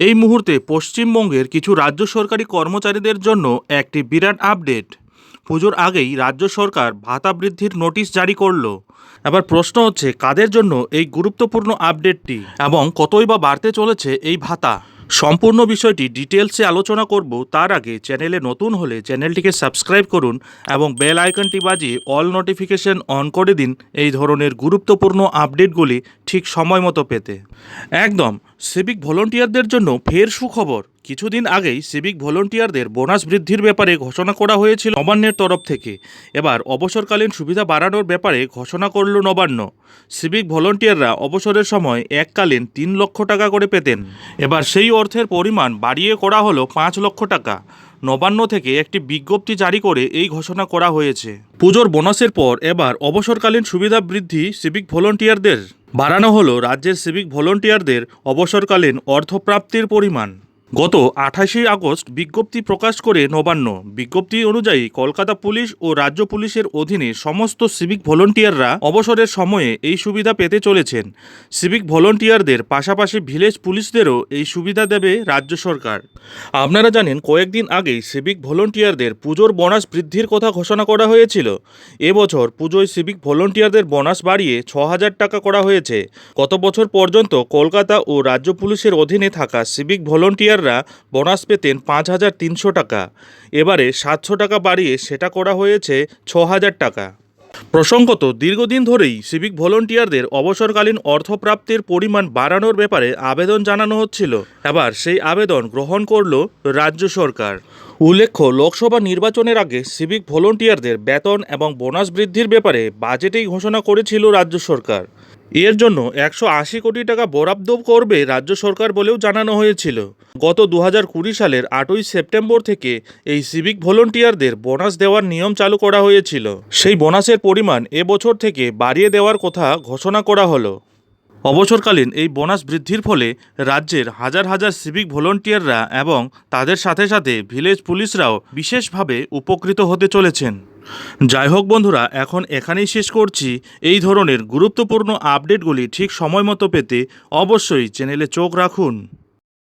এই মুহূর্তে পশ্চিমবঙ্গের কিছু রাজ্য সরকারি কর্মচারীদের জন্য একটি বিরাট আপডেট। পুজোর আগেই রাজ্য সরকার ভাতা বৃদ্ধির নোটিশ জারি করল। এবার প্রশ্ন হচ্ছে, কাদের জন্য এই গুরুত্বপূর্ণ আপডেটটি এবং কতই বা বাড়তে চলেছে এই ভাতা? সম্পূর্ণ বিষয়টি ডিটেলসে আলোচনা করব তার আগে চ্যানেলে নতুন হলে চ্যানেলটিকে সাবস্ক্রাইব করুন এবং বেল আইকনটি বাজিয়ে অল নোটিফিকেশন অন করে দিন এই ধরনের গুরুত্বপূর্ণ আপডেটগুলি ঠিক সময় মতো পেতে। একদম, সিভিক ভলন্টিয়ারদের জন্য ফের সুখবর। কিছুদিন আগেই সিভিক ভলেন্টিয়ারদের বোনাস বৃদ্ধির ব্যাপারে ঘোষণা করা হয়েছিল নবান্নের তরফ থেকে। এবার অবসরকালীন সুবিধা বাড়ানোর ব্যাপারে ঘোষণা করল নবান্ন। সিভিক ভলেন্টিয়াররা অবসরের সময় এককালীন তিন লক্ষ টাকা করে পেতেন। এবার সেই অর্থের পরিমাণ বাড়িয়ে করা হলো পাঁচ লক্ষ টাকা। নবান্ন থেকে একটি বিজ্ঞপ্তি জারি করে এই ঘোষণা করা হয়েছে। পুজোর বোনাসের পর এবার অবসরকালীন সুবিধা বৃদ্ধি সিভিক ভলেন্টিয়ারদের বাড়ানো হলো রাজ্যের সিভিক ভলেন্টিয়ারদের অবসরকালীন অর্থপ্রাপ্তির পরিমাণ। গত আঠাশে আগস্ট বিজ্ঞপ্তি প্রকাশ করে নবান্ন। বিজ্ঞপ্তি অনুযায়ী কলকাতা পুলিশ ও রাজ্য পুলিশের অধীনে সমস্ত সিভিক ভলেন্টিয়াররা অবসরের সময়ে এই সুবিধা পেতে চলেছেন। সিভিক ভলেন্টিয়ারদের পাশাপাশি ভিলেজ পুলিশদেরও এই সুবিধা দেবে রাজ্য সরকার। আপনারা জানেন, কয়েকদিন আগেই সিভিক ভলেন্টিয়ারদের পুজোর বোনাস বৃদ্ধির কথা ঘোষণা করা হয়েছিল। এবছর পুজোয় সিভিক ভলেন্টিয়ারদের বোনাস বাড়িয়ে ছ হাজার টাকা করা হয়েছে। গত বছর পর্যন্ত কলকাতা ও রাজ্য পুলিশের অধীনে থাকা সিভিক ভলেন্টিয়াররা বোনাস পেতেন পাঁচ হাজার তিনশো টাকা। এবারে সাতশো টাকা বাড়িয়ে সেটা করা হয়েছে ছ হাজার টাকা। প্রসঙ্গত, দীর্ঘদিন ধরেই সিভিক ভলেন্টিয়ারদের অবসরকালীন অর্থপ্রাপ্তির পরিমাণ বাড়ানোর ব্যাপারে আবেদন জানানো হচ্ছিল। এবার সেই আবেদন গ্রহণ করল রাজ্য সরকার। উল্লেখ্য, লোকসভা নির্বাচনের আগে সিভিক ভলেন্টিয়ারদের বেতন এবং বোনাস বৃদ্ধির ব্যাপারে বাজেটেই ঘোষণা করেছিল রাজ্য সরকার। এর জন্য একশো আশি কোটি টাকা বরাদ্দ করবে রাজ্য সরকার বলেও জানানো হয়েছিল। গত দু কুড়ি সালের আটই সেপ্টেম্বর থেকে এই সিভিক ভলেন্টিয়ারদের বোনাস দেওয়ার নিয়ম চালু করা হয়েছিল। সেই বোনাসের পরিমাণ এবছর থেকে বাড়িয়ে দেওয়ার কথা ঘোষণা করা হলো। অবসরকালীন এই বোনাস বৃদ্ধির ফলে রাজ্যের হাজার হাজার সিভিক ভলেন্টিয়াররা এবং তাদের সাথে সাথে ভিলেজ পুলিশরাও বিশেষভাবে উপকৃত হতে চলেছেন। যাই হোক বন্ধুরা, এখন এখানেই শেষ করছি। এই ধরনের গুরুত্বপূর্ণ আপডেটগুলি ঠিক সময় মতো পেতে অবশ্যই চ্যানেলে চোখ রাখুন।